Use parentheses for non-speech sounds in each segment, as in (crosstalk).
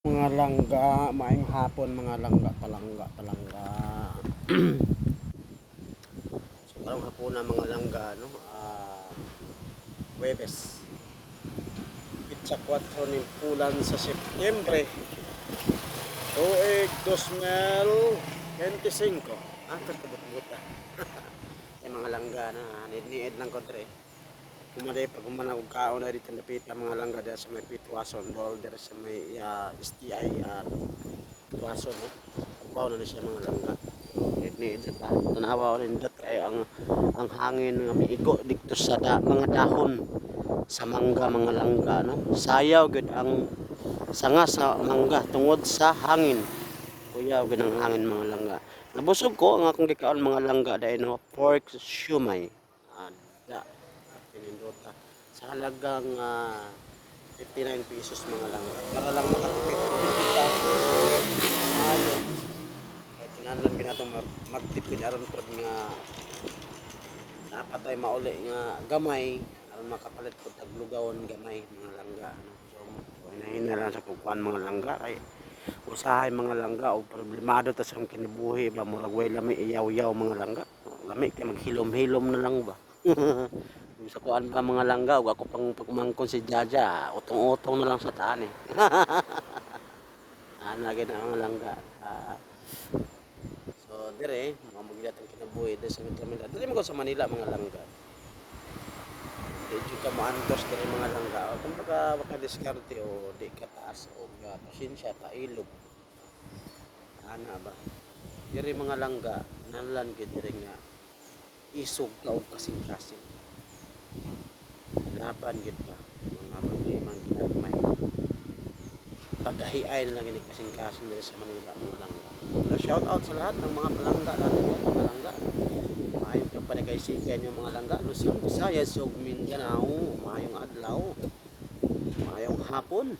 Mga langga, maayong hapon mga langga, palangga, palangga. (clears throat) so, parang hapon na mga langga, no? Ah, Webes. Pitsa 4 ng pulan sa Setyembre. Tuig 2025. Ah, tatubot-bot ah. (laughs) Yung mga langga na, nid-niid lang ko tre. Kumaday pag umanag kaon na dito napit ang mga langga dahil sa may pitwason dol dahil sa may uh, STI at pitwason no. Kubaw na siya mga langga. Ni sa ta. Tanawa rin dot kay ang ang hangin nga miigo dito sa da, mga dahon sa mangga mga langga no. Sayaw gud ang sanga sa mangga tungod sa hangin. Kuyaw gud ang hangin mga langga. Nabusog ko ang akong gikaon mga langga dahil no pork shumai. Ah, da pinindota. Sa halagang ah, 59 pesos mga lang. Para lang makatipid. Kita ayo kahit tinanan binatong mag- magtipid. Aron pod nga dapat ay mauli nga gamay. Aron makapalit pod tag lugawon gamay mga langga. Ano so inahin na lang sa kukuan mga langga. Kay usahay mga langga. O problemado ta sa kinibuhi ba? Murag way lami iyaw-yaw mga langga. Lami kay maghilom-hilom na lang ba (laughs) sa kuan ba mga langga ug ako pang pagmangkon si Jaja. Utong-utong na lang sa taan eh. (laughs) Ana gid ang mga langga. Ah, so dire mga magilat ang kinabuhi dire sa Manila. Dire mo sa Manila mga langga. Medyo ka maantos dire mga langga. O kung baka baka diskarte o di ka taas o ga pasensya ta ilog ana ba? Dire mga langga nalan gid dire nga isog ka og kasing-kasing laban gid pa mga problema ang ginagmay pagkahiay na lang ini kasing kasing dito sa Manila. Mga langga so, shout out sa lahat ng mga palangga natin yan mga langga maayong ka panagaysikan yung mga langga. Luzon, Visayas, ug Mindanao. Maayong adlaw. Maayong hapon.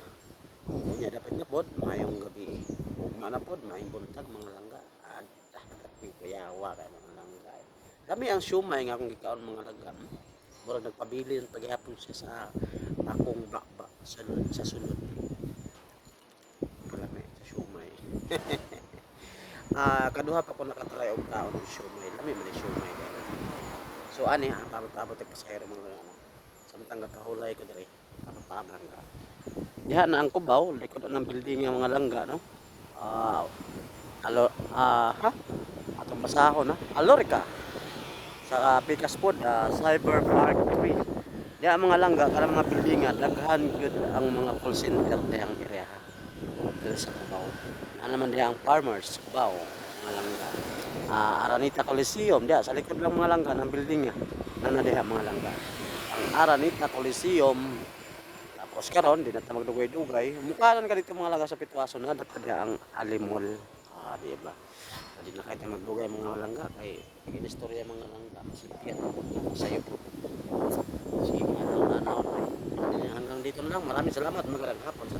Unya dapat na pod maayong gabi. Ug manapod maayong buntag mga langga. Ah dapat kuyawa kay mga langga. Kami ang siumay nga akong gikaon mga langga murag nagpabili ng paghapon siya sa akong bakba sa sa sulod marami sa siumay (laughs) ah kaduha pa ko nakatry og taon ng siumay lami man yung siumay kaya. So ani ah pabot-pabot ang pasahero mga ano samtang katahulay ko diri kapapamang ka diha na ang kubaw likod ng building ng mga langga no? Ah alo ah ha? Atong basahon na alorika sa uh, Pikas Pod, uh, Cyber Park 3. Di ang mga langga, karang mga buildingan, daghan good ang mga call center di ang area. Dito sa Cubao. Na naman di ang farmers, Cubao, mga langga. Uh, Aranita Coliseum, di sa likod lang mga langga ng building nga. Na na di ang mga langga. Ang Aranita Coliseum, tapos karon di na magdugay-dugay. Mukhaan ka dito mga langga sa Pitwaso na, dapat di ang Alimol. Ah, di ba? Hindi na kahit magdugay mga langga kay Sige istorya mga langga. Sige Sayo po. Sige ano na ano. Hanggang dito lang. Maraming salamat. Magandang hapon sa